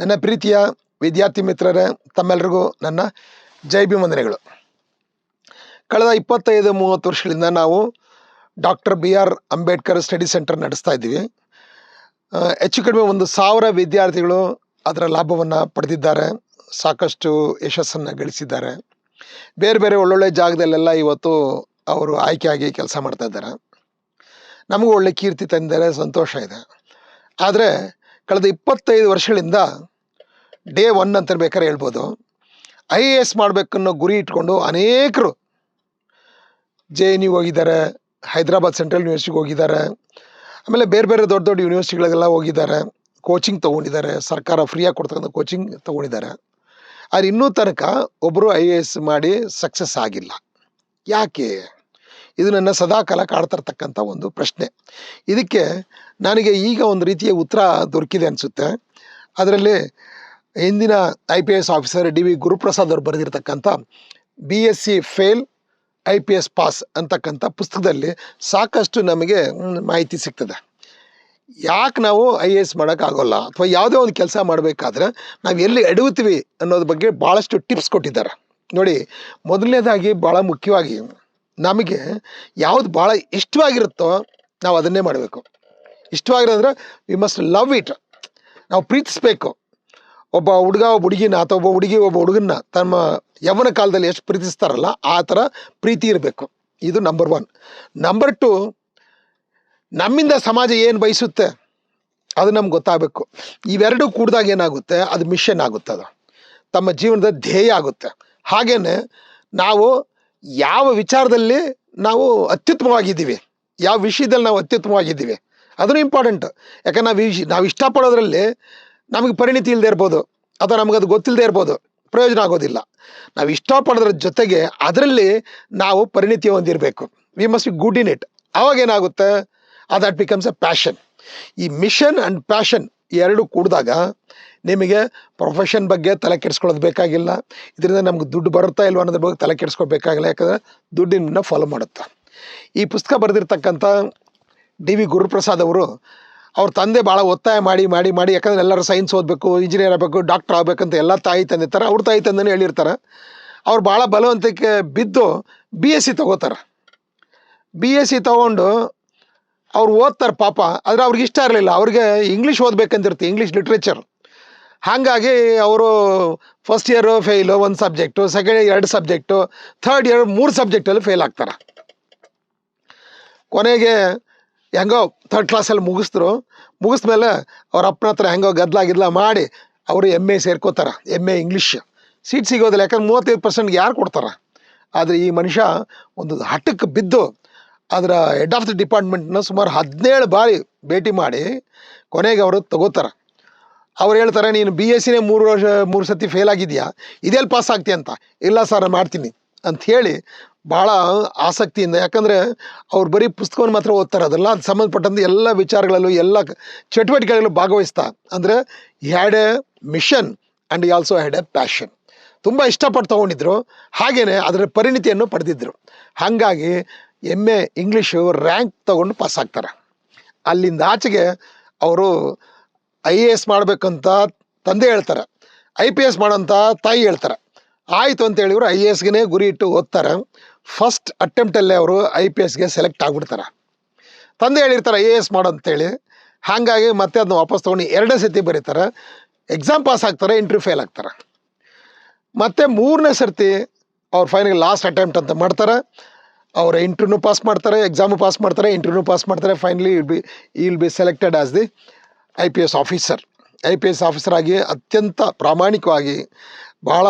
ನನ್ನ ಪ್ರೀತಿಯ ವಿದ್ಯಾರ್ಥಿ ಮಿತ್ರರೇ ತಮ್ಮೆಲ್ಲರಿಗೂ ನನ್ನ ಜೈ ವಂದನೆಗಳು ಕಳೆದ ಇಪ್ಪತ್ತೈದು, ಮೂವತ್ತು ವರ್ಷಗಳಿಂದ ನಾವು doctor B R Ambedkar study centre ನಡೆಸ್ತಾ ಇದ್ದೀವಿ. ಹೆಚ್ಚು ಕಡಿಮೆ ಒಂದು ಸಾವಿರ ವಿದ್ಯಾರ್ಥಿಗಳು ಅದರ ಲಾಭವನ್ನು ಪಡೆದಿದ್ದಾರೆ. ಸಾಕಷ್ಟು ಯಶಸ್ಸನ್ನು ಗಳಿಸಿದ್ದಾರೆ. ಬೇರೆ ಬೇರೆ ಒಳ್ಳೊಳ್ಳೆ ಜಾಗದಲ್ಲೆಲ್ಲ ಇವತ್ತು ಅವರು ಆಯ್ಕೆಯಾಗಿ ಕೆಲಸ ಮಾಡ್ತಾ ಇದ್ದಾರೆ. ನಮಗೂ ಒಳ್ಳೆ ಕೀರ್ತಿ ತಂದಿದ್ದಾರೆ, ಸಂತೋಷ ಇದೆ. ಆದರೆ ಕಳೆದ ಇಪ್ಪತ್ತೈದು ವರ್ಷಗಳಿಂದ ಡೇ ಒನ್ ಅಂತ ಬೇಕಾದ್ರೆ ಹೇಳ್ಬೋದು. ಐ ಎ ಎಸ್ ಮಾಡಬೇಕನ್ನೋ ಗುರಿ ಇಟ್ಕೊಂಡು ಅನೇಕರು ಜೆ ಎನ್ ಯು ಹೋಗಿದ್ದಾರೆ, ಹೈದರಾಬಾದ್ ಸೆಂಟ್ರಲ್ ಯೂನಿವರ್ಸಿಟಿಗೆ ಹೋಗಿದ್ದಾರೆ, ಆಮೇಲೆ ಬೇರೆ ಬೇರೆ ದೊಡ್ಡ ದೊಡ್ಡ ಯೂನಿವರ್ಸಿಟಿಗಳಿಗೆಲ್ಲ ಹೋಗಿದ್ದಾರೆ, ಕೋಚಿಂಗ್ ತೊಗೊಂಡಿದ್ದಾರೆ, ಸರ್ಕಾರ ಫ್ರೀಯಾಗಿ ಕೊಡ್ತಕ್ಕಂಥ ಕೋಚಿಂಗ್ ತೊಗೊಂಡಿದ್ದಾರೆ. ಆದರೆ ಇನ್ನೂ ತನಕ ಒಬ್ಬರು ಐ ಎ ಎಸ್ ಮಾಡಿ ಸಕ್ಸಸ್ ಆಗಿಲ್ಲ. ಯಾಕೆ? ಇದು ನನ್ನ ಸದಾಕಾಲ ಕಾಡ್ತಿರ್ತಕ್ಕಂಥ ಒಂದು ಪ್ರಶ್ನೆ. ಇದಕ್ಕೆ ನನಗೆ ಈಗ ಒಂದು ರೀತಿಯ ಉತ್ತರ ದೊರಕಿದೆ ಅನಿಸುತ್ತೆ. ಅದರಲ್ಲಿ ಹಿಂದಿನ I P S officer D V Guruprasad ಅವರು ಬರೆದಿರ್ತಕ್ಕಂಥ B S C fail I P S pass ಅಂತಕ್ಕಂಥ ಪುಸ್ತಕದಲ್ಲಿ ಸಾಕಷ್ಟು ನಮಗೆ ಮಾಹಿತಿ ಸಿಗ್ತದೆ. ಯಾಕೆ ನಾವು ಐ ಎ ಎಸ್ ಮಾಡೋಕ್ಕಾಗೋಲ್ಲ? ಅಥವಾ ಯಾವುದೇ ಒಂದು ಕೆಲಸ ಮಾಡಬೇಕಾದ್ರೆ ನಾವು ಎಲ್ಲಿ ಎಡುತ್ತೀವಿ ಅನ್ನೋದ್ರ ಬಗ್ಗೆ ಭಾಳಷ್ಟು ಟಿಪ್ಸ್ ಕೊಟ್ಟಿದ್ದಾರೆ. ನೋಡಿ, ಮೊದಲನೇದಾಗಿ ಭಾಳ ಮುಖ್ಯವಾಗಿ ನಮಗೆ ಯಾವ್ದು ಭಾಳ ಇಷ್ಟವಾಗಿರುತ್ತೋ ನಾವು ಅದನ್ನೇ ಮಾಡಬೇಕು. ಇಷ್ಟವಾಗಿರೋದ್ರೆ ವಿ ಮಸ್ಟ್ ಲವ್ ಇಟ್ ನಾವು ಪ್ರೀತಿಸ್ಬೇಕು. ಒಬ್ಬ ಹುಡುಗ, ಒಬ್ಬ ಹುಡುಗಿನ ಅಥವಾ ಒಬ್ಬ ಹುಡುಗಿ, ಒಬ್ಬ ಹುಡುಗನ್ನ ತಮ್ಮ ಯೌವನ ಕಾಲದಲ್ಲಿ ಎಷ್ಟು ಪ್ರೀತಿಸ್ತಾರಲ್ಲ, ಆ ಥರ ಪ್ರೀತಿ ಇರಬೇಕು. ಇದು ನಂಬರ್ ಒನ್ ನಂಬರ್ ಟು ನಮ್ಮಿಂದ ಸಮಾಜ ಏನು ಬಯಸುತ್ತೆ ಅದು ನಮ್ಗೆ ಗೊತ್ತಾಗಬೇಕು. ಇವೆರಡೂ ಕೂಡಿದಾಗ ಏನಾಗುತ್ತೆ, ಅದು ಮಿಷನ್ ಆಗುತ್ತೆ ಅದು. ತಮ್ಮ ಜೀವನದ ಧ್ಯೇಯ ಆಗುತ್ತೆ. ಹಾಗೇ ನಾವು ಯಾವ ವಿಚಾರದಲ್ಲಿ ನಾವು ಅತ್ಯುತ್ತಮವಾಗಿದ್ದೀವಿ, ಯಾವ ವಿಷಯದಲ್ಲಿ ನಾವು ಅತ್ಯುತ್ತಮವಾಗಿದ್ದೀವಿ, ಅದನ್ನು ಇಂಪಾರ್ಟೆಂಟ್ ಯಾಕಂದ್ರೆ ನಾವು ಇಶ್ ನಾವು ಇಷ್ಟಪಡೋದ್ರಲ್ಲಿ ನಮಗೆ ಪರಿಣಿತಿ ಇಲ್ಲದೆ ಇರ್ಬೋದು, ಅಥವಾ ಅದು ಗೊತ್ತಿಲ್ಲದೆ ಇರ್ಬೋದು, ಪ್ರಯೋಜನ ಆಗೋದಿಲ್ಲ. ನಾವು ಇಷ್ಟಪಡೋದ್ರ ಜೊತೆಗೆ ಅದರಲ್ಲಿ ನಾವು ಪರಿಣಿತಿ ಹೊಂದಿರಬೇಕು. We must be good in it ಆವಾಗ ಏನಾಗುತ್ತೆ? ಆ ದಟ್ ಬಿಕಮ್ಸ್ ಅ ಪ್ಯಾಷನ್ ಈ ಮಿಷನ್ ಆ್ಯಂಡ್ ಪ್ಯಾಷನ್ ಎರಡು ಕೂಡಿದಾಗ ನಿಮಗೆ ಪ್ರೊಫೆಷನ್ ಬಗ್ಗೆ ತಲೆ ಕೆಡಿಸ್ಕೊಳ್ಳೋದು ಬೇಕಾಗಿಲ್ಲ. ಇದರಿಂದ ನಮ್ಗೆ ದುಡ್ಡು ಬರುತ್ತಾ ಇಲ್ವ ಅನ್ನೋದ್ರ ಬಗ್ಗೆ ತಲೆ ಕೆಡಿಸ್ಕೋಬೇಕಾಗಿಲ್ಲ ಯಾಕಂದರೆ ದುಡ್ಡಿನ ಫಾಲೋ ಮಾಡುತ್ತೆ. ಈ ಪುಸ್ತಕ ಬರೆದಿರ್ತಕ್ಕಂಥ ಡಿ ವಿ ಗುರುಪ್ರಸಾದ್ ಅವರು, ಅವ್ರ ತಂದೆ ಭಾಳ ಒತ್ತಾಯ ಮಾಡಿ ಮಾಡಿ ಮಾಡಿ, ಯಾಕಂದ್ರೆ ಎಲ್ಲರೂ ಸೈನ್ಸ್ ಓದಬೇಕು ಇಂಜಿನಿಯರ್ ಆಗಬೇಕು ಡಾಕ್ಟರ್ ಆಗಬೇಕಂತ ಎಲ್ಲ ತಾಯಿ ತಂದೆ ಥರ ಅವ್ರ ತಾಯಿ ತಂದೆನೇ ಹೇಳಿರ್ತಾರೆ. ಅವ್ರು ಭಾಳ ಬಲವಂತಕ್ಕೆ ಬಿದ್ದು ಬಿ ಎಸ್ ಸಿ ತೊಗೋತಾರೆ. ಬಿ ಎಸ್ ಸಿ ತೊಗೊಂಡು ಅವ್ರು ಓದ್ತಾರೆ ಪಾಪ, ಆದರೆ ಅವ್ರಿಗೆ ಇಷ್ಟ ಇರಲಿಲ್ಲ. ಅವ್ರಿಗೆ ಇಂಗ್ಲೀಷ್ ಓದಬೇಕಂತಿರ್ತಿ ಇಂಗ್ಲೀಷ್ ಲಿಟ್ರೇಚರ್ ಹಾಗಾಗಿ ಅವರು ಫಸ್ಟ್ ಇಯರು ಫೇಲು ಒಂದು ಸಬ್ಜೆಕ್ಟು ಸೆಕೆಂಡ್ ಇಯರ್ ಎರಡು ಸಬ್ಜೆಕ್ಟು ಥರ್ಡ್ ಇಯರ್ ಮೂರು ಸಬ್ಜೆಕ್ಟಲ್ಲಿ ಫೇಲ್ ಆಗ್ತಾರೆ. ಕೊನೆಗೆ ಹೆಂಗೋ ಥರ್ಡ್ ಕ್ಲಾಸಲ್ಲಿ ಮುಗಿಸಿದ್ರು. ಮುಗಿಸ್ಮೇಲೆ ಅವ್ರ ಅಪ್ಪನ ಹತ್ರ ಹೆಂಗೋ ಗದ್ದಲ ಗಿದ್ಲ ಮಾಡಿ ಅವರು ಎಂ ಎ ಸೇರ್ಕೋತಾರೆ ಎಂ ಎ ಇಂಗ್ಲೀಷ್ ಸೀಟ್ ಸಿಗೋದಿಲ್ಲ, ಯಾಕಂದ್ರೆ ಮೂವತ್ತೈದು ಪರ್ಸೆಂಟ್ಗೆ ಯಾರು ಕೊಡ್ತಾರೆ? ಆದರೆ ಈ ಮನುಷ್ಯ ಒಂದು ಹಠಕ್ಕೆ ಬಿದ್ದು ಅದರ ಹೆಡ್ ಆಫ್ ದಿ ಡಿಪಾರ್ಟ್ಮೆಂಟ್ನ ಸುಮಾರು ಹದಿನೇಳು ಬಾರಿ ಭೇಟಿ ಮಾಡಿ ಕೊನೆಗೆ ಅವರು ತಗೋತಾರೆ. ಅವ್ರು ಹೇಳ್ತಾರೆ, ನೀನು ಬಿ ಎಸ್ ಸಿನೇ ಮೂರು ವರ್ಷ, ಮೂರು ಸತಿ ಫೇಲ್ ಆಗಿದೆಯಾ? ಇದೆಲ್ಲಿ ಪಾಸ್ ಆಗ್ತೀಯ ಅಂತ. ಇಲ್ಲ ಸರ್ ಮಾಡ್ತೀನಿ. ಅಂತ ಹೇಳಿ ಭಾಳ ಆಸಕ್ತಿಯಿಂದ, ಯಾಕಂದರೆ ಅವ್ರು ಬರೀ ಪುಸ್ತಕವನ್ನು ಮಾತ್ರ ಓದ್ತಾರೆ ಅದೆಲ್ಲ ಅದು ಸಂಬಂಧಪಟ್ಟಂತೆ ಎಲ್ಲ ವಿಚಾರಗಳಲ್ಲೂ, ಎಲ್ಲ ಚಟುವಟಿಕೆಗಳಲ್ಲೂ ಭಾಗವಹಿಸ್ತಾ. ಅಂದರೆ had a mission and also had a passion ತುಂಬ ಇಷ್ಟಪಟ್ಟು ತೊಗೊಂಡಿದ್ರು. ಹಾಗೇ ಅದರ ಪರಿಣಿತಿಯನ್ನು ಪಡೆದಿದ್ದರು ಹಾಗಾಗಿ ಎಂ ಎ ಇಂಗ್ಲೀಷು ರ್ಯಾಂಕ್ ತೊಗೊಂಡು ಪಾಸ್ ಆಗ್ತಾರೆ. ಅಲ್ಲಿಂದ ಆಚೆಗೆ ಅವರು ಐ ಎ ಎಸ್ ಮಾಡಬೇಕಂತ ತಂದೆ ಹೇಳ್ತಾರೆ. ಐ ಪಿ ಎಸ್ ಮಾಡೋಂಥ ತಾಯಿ ಹೇಳ್ತಾರೆ. ಆಯಿತು ಅಂತ ಹೇಳಿದ್ರು ಐ ಎ ಎಸ್ಗೆ ಗುರಿ ಇಟ್ಟು ಓದ್ತಾರೆ ಫಸ್ಟ್ ಅಟೆಂಪ್ಟಲ್ಲೇ ಅವರು ಐ ಪಿ ಎಸ್ಗೆ ಸೆಲೆಕ್ಟ್ ಆಗಿಬಿಡ್ತಾರೆ. ತಂದೆ ಹೇಳಿರ್ತಾರೆ ಐ ಎ ಎಸ್ ಮಾಡು ಅಂತೇಳಿ ಹಾಗಾಗಿ ಮತ್ತೆ ಅದನ್ನ ವಾಪಸ್ ತೊಗೊಂಡು ಎರಡನೇ ಸರ್ತಿ ಬರೀತಾರೆ. ಎಕ್ಸಾಮ್ ಪಾಸ್ ಆಗ್ತಾರೆ ಇಂಟರ್ವ್ಯೂ ಫೇಲ್ ಆಗ್ತಾರೆ. ಮತ್ತು ಮೂರನೇ ಸರ್ತಿ ಅವ್ರು ಫೈನಲ್ ಲಾಸ್ಟ್ ಅಟೆಂಪ್ಟ್ ಅಂತ ಮಾಡ್ತಾರೆ. ಅವರ ಇಂಟ್ರೂ ಪಾಸ್ ಮಾಡ್ತಾರೆ ಎಕ್ಸಾಮು ಪಾಸ್ ಮಾಡ್ತಾರೆ ಇಂಟ್ರ್ಯೂನೂ ಪಾಸ್ ಮಾಡ್ತಾರೆ. Finally he'll be he'll be selected as the I P S officer I P S officer ಆಗಿ ಅತ್ಯಂತ ಪ್ರಾಮಾಣಿಕವಾಗಿ ಭಾಳ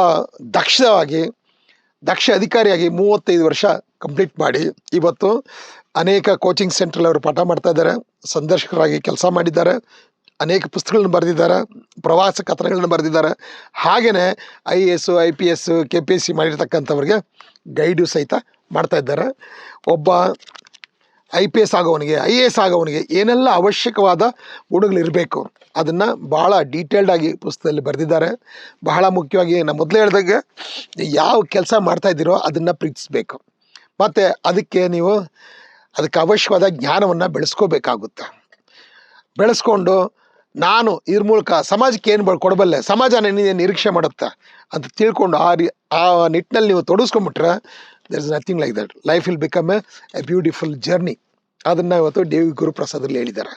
ದಕ್ಷವಾಗಿ, ದಕ್ಷ ಅಧಿಕಾರಿಯಾಗಿ ಮೂವತ್ತೈದು ವರ್ಷ ಕಂಪ್ಲೀಟ್ ಮಾಡಿ. ಇವತ್ತು ಅನೇಕ ಕೋಚಿಂಗ್ ಸೆಂಟ್ರಲ್ಲಿ ಅವರು ಪಾಠ ಮಾಡ್ತಾ ಇದ್ದಾರೆ. ಸಂದರ್ಶಕರಾಗಿ ಕೆಲಸ ಮಾಡಿದ್ದಾರೆ. ಅನೇಕ ಪುಸ್ತಕಗಳನ್ನ ಬರೆದಿದ್ದಾರೆ. ಪ್ರವಾಸ ಕಥನಗಳನ್ನ ಬರೆದಿದ್ದಾರೆ. ಹಾಗೆಯೇ I A S I P S K P S C ಮಾಡಿರ್ತಕ್ಕಂಥವ್ರಿಗೆ guide ಸಹಿತ ಮಾಡ್ತಾ ಇದ್ದಾರೆ. ಒಬ್ಬ ಐ ಪಿ ಎಸ್ ಆಗೋವನಿಗೆ ಐ ಎ ಎಸ್ ಆಗೋವನಿಗೆ ಏನೆಲ್ಲ ಅವಶ್ಯಕವಾದ ಗುಣಗಳಿರಬೇಕು ಅದನ್ನು ಭಾಳ ಡೀಟೇಲ್ಡ್ ಆಗಿ ಪುಸ್ತಕದಲ್ಲಿ ಬರೆದಿದ್ದಾರೆ. ಬಹಳ ಮುಖ್ಯವಾಗಿ ನಾನು ಮೊದಲೇ ಹೇಳಿದಾಗ ಯಾವ ಕೆಲಸ ಮಾಡ್ತಾ ಇದ್ದೀರೋ ಅದನ್ನು ಪ್ರೀತಿಸಬೇಕು. ಮತ್ತು ಅದಕ್ಕೆ ನೀವು ಅದಕ್ಕೆ ಅವಶ್ಯವಾದ ಜ್ಞಾನವನ್ನು ಬೆಳೆಸ್ಕೋಬೇಕಾಗುತ್ತೆ. ಬೆಳೆಸ್ಕೊಂಡು ನಾನು ಇದ್ರ ಮೂಲಕ ಸಮಾಜಕ್ಕೆ ಏನು ಕೊಡಬಲ್ಲೆ, ಸಮಾಜ ನನ್ನ ನಿರೀಕ್ಷೆ ಮಾಡುತ್ತೆ ಅಂತ ತಿಳ್ಕೊಂಡು ಆ ರೀ, ಆ ನಿಟ್ಟಿನಲ್ಲಿ ನೀವು ತೊಡಗಿಸ್ಕೊಂಬಿಟ್ರೆ there is nothing like that life will become a beautiful journey ಅದನ್ನು ಇವತ್ತು ಡಿ ವಿ ಗುರುಪ್ರಸಾದಲ್ಲಿ ಹೇಳಿದ್ದಾರೆ.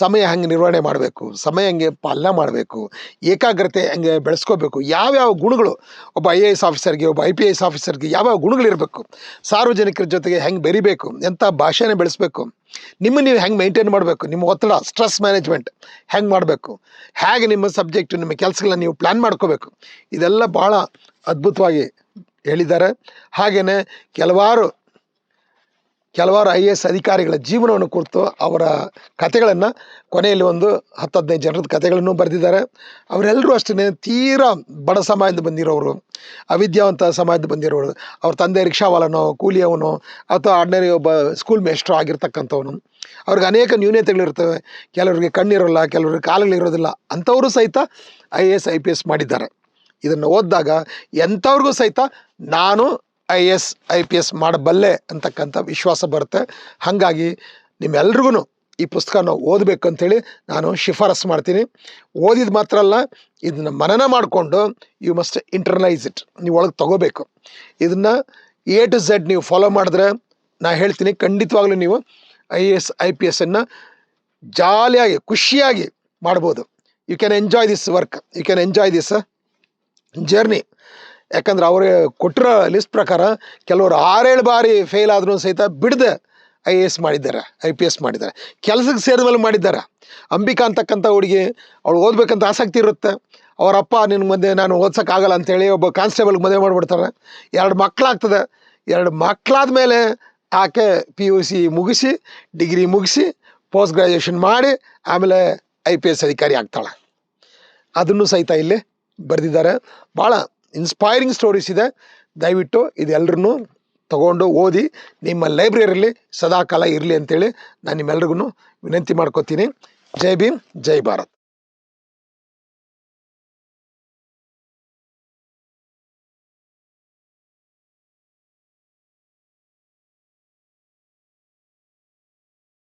ಸಮಯ ಹೆಂಗೆ ನಿರ್ವಹಣೆ ಮಾಡಬೇಕು, ಸಮಯ ಹಂಗೆ ಪಾಲನೆ ಮಾಡಬೇಕು, ಏಕಾಗ್ರತೆ ಹೆಂಗೆ ಬೆಳೆಸ್ಕೋಬೇಕು. ಯಾವ್ಯಾವ ಗುಣಗಳು ಒಬ್ಬ ಐ ಎ ಎಸ್ ಆಫೀಸರ್ಗೆ, ಒಬ್ಬ ಐ ಪಿ ಎಸ್ ಆಫೀಸರ್ಗೆ ಯಾವ್ಯಾವ ಗುಣಗಳಿರಬೇಕು ಸಾರ್ವಜನಿಕರ ಜೊತೆಗೆ ಹೆಂಗೆ ಬೆರಿಬೇಕು, ಎಂಥ ಭಾಷೆನ ಬೆಳೆಸ್ಬೇಕು, ನಿಮ್ಮ ನೀವು ಹೆಂಗೆ ಮೇಂಟೈನ್ ಮಾಡಬೇಕು, ನಿಮ್ಮ ಒತ್ತಡ, ಸ್ಟ್ರೆಸ್ ಮ್ಯಾನೇಜ್ಮೆಂಟ್ ಹೆಂಗೆ ಮಾಡಬೇಕು, ಹೇಗೆ ನಿಮ್ಮ ಸಬ್ಜೆಕ್ಟ್, ನಿಮ್ಮ ಕೆಲಸಗಳನ್ನ ನೀವು ಪ್ಲ್ಯಾನ್ ಮಾಡ್ಕೋಬೇಕು, ಇದೆಲ್ಲ ಭಾಳ ಅದ್ಭುತವಾಗಿ ಹೇಳಿದ್ದಾರೆ. ಹಾಗೆಯೇ ಕೆಲವಾರು ಕೆಲವಾರು ಐ ಎ ಎಸ್ ಅಧಿಕಾರಿಗಳ ಜೀವನವನ್ನು ಕುರಿತು ಅವರ ಕಥೆಗಳನ್ನು ಕೊನೆಯಲ್ಲಿ ಒಂದು ಹತ್ತು ಹದಿನೈದು ಜನರದ ಕಥೆಗಳನ್ನು ಬರೆದಿದ್ದಾರೆ. ಅವರೆಲ್ಲರೂ ಅಷ್ಟೇ ತೀರಾ ಬಡ ಸಮಾಜದಿಂದ ಬಂದಿರೋರು, ಅವಿದ್ಯಾವಂತ ಸಮಾಜದ ಬಂದಿರೋರು. ಅವ್ರ ತಂದೆ ರಿಕ್ಷಾವಾಲನೋ, ಕೂಲಿಯವನು ಅಥವಾ ಆರ್ಡಿನರಿ ಒಬ್ಬ ಸ್ಕೂಲ್ ಮೇಸ್ಟ್ರು ಆಗಿರ್ತಕ್ಕಂಥವನು. ಅವ್ರಿಗೆ ಅನೇಕ ನ್ಯೂನತೆಗಳಿರ್ತವೆ. ಕೆಲವರಿಗೆ ಕಣ್ಣಿರೋಲ್ಲ, ಕೆಲವರಿಗೆ ಕಾಲುಗಳಿರೋದಿಲ್ಲ. ಅಂಥವರು ಸಹಿತ I A S, I P S ಮಾಡಿದ್ದಾರೆ. ಇದನ್ನು ಓದಿದಾಗ ಎಂಥವ್ರಿಗೂ ಸಹಿತ ನಾನು I S, I P S ಮಾಡಬಲ್ಲೆ ಅಂತಕ್ಕಂಥ ವಿಶ್ವಾಸ ಬರುತ್ತೆ. ಹಾಗಾಗಿ ನಿಮ್ಮೆಲ್ರಿಗೂ ಈ ಪುಸ್ತಕನ ಓದಬೇಕು ಅಂತೇಳಿ ನಾನು ಶಿಫಾರಸು ಮಾಡ್ತೀನಿ. ಓದಿದ ಮಾತ್ರ ಅಲ್ಲ, ಇದನ್ನು ಮನನ ಮಾಡಿಕೊಂಡು ಯು ಮಸ್ಟ್ ಇಂಟರ್ನೈಸ್ ಇಟ್ ನೀವು ಒಳಗೆ ತಗೋಬೇಕು. ಇದನ್ನು ಎ ಟು ಝೆಡ್ ನೀವು ಫಾಲೋ ಮಾಡಿದ್ರೆ ನಾ ಹೇಳ್ತೀನಿ, ಖಂಡಿತವಾಗ್ಲೂ ನೀವು I A S, I P ಎಸ್ಸನ್ನು ಜಾಲಿಯಾಗಿ, ಖುಷಿಯಾಗಿ ಮಾಡ್ಬೋದು. You can enjoy this work you can enjoy this journey ಯಾಕಂದ್ರೆ ಅವ್ರಿಗೆ ಕೊಟ್ಟಿರೋ ಲಿಸ್ಟ್ ಪ್ರಕಾರ ಕೆಲವರು ಆರೇಳು ಬಾರಿ ಫೇಲ್ ಆದ್ರೂ ಸಹಿತ ಬಿಡದೆ ಐ ಎ ಎಸ್ ಮಾಡಿದ್ದಾರೆ ಐ ಪಿ ಎಸ್ ಮಾಡಿದ್ದಾರೆ. ಕೆಲಸಕ್ಕೆ ಸೇರಿದ ಮೇಲೆ ಮಾಡಿದ್ದಾರೆ? ಅಂಬಿಕಾ ಅಂತಕ್ಕಂಥ ಹುಡುಗಿ, ಅವಳು ಓದಬೇಕಂತ ಆಸಕ್ತಿ ಇರುತ್ತೆ. ಅವರಪ್ಪ ನಿನ್ನ ಮುಂದೆ ನಾನು ಓದ್ಸೋಕ್ಕಾಗಲ್ಲ ಅಂತೇಳಿ ಒಬ್ಬ ಕಾನ್ಸ್ಟೇಬಲ್ಗೆ ಮದುವೆ ಮಾಡಿಬಿಡ್ತಾರೆ. ಎರಡು ಮಕ್ಕಳಾಗ್ತದೆ ಎರಡು ಮಕ್ಕಳಾದ ಮೇಲೆ ಆಕೆ ಪಿ ಯು ಸಿ ಮುಗಿಸಿ, ಡಿಗ್ರಿ ಮುಗಿಸಿ ಪೋಸ್ಟ್ ಗ್ರ್ಯಾಜುಯೇಷನ್ ಮಾಡಿ, ಆಮೇಲೆ ಐ ಪಿ ಎಸ್ ಅಧಿಕಾರಿ ಆಗ್ತಾಳೆ. ಅದನ್ನು ಸಹಿತ ಇಲ್ಲಿ ಬರೆದಿದ್ದಾರೆ. ಭಾಳ ಇನ್ಸ್ಪೈರಿಂಗ್ ಸ್ಟೋರೀಸ್ ಇದೆ. ದಯವಿಟ್ಟು ಇದೆಲ್ಲರೂ ತಗೊಂಡು ಓದಿ, ನಿಮ್ಮ ಲೈಬ್ರರಿಯಲ್ಲಿ ಸದಾಕಾಲ ಇರಲಿ ಅಂತೇಳಿ ನಾನು ನಿಮ್ಮೆಲ್ರಿಗೂ ವಿನಂತಿ ಮಾಡ್ಕೋತೀನಿ. ಜೈ ಭೀಮ್, ಜೈ ಭಾರತ್.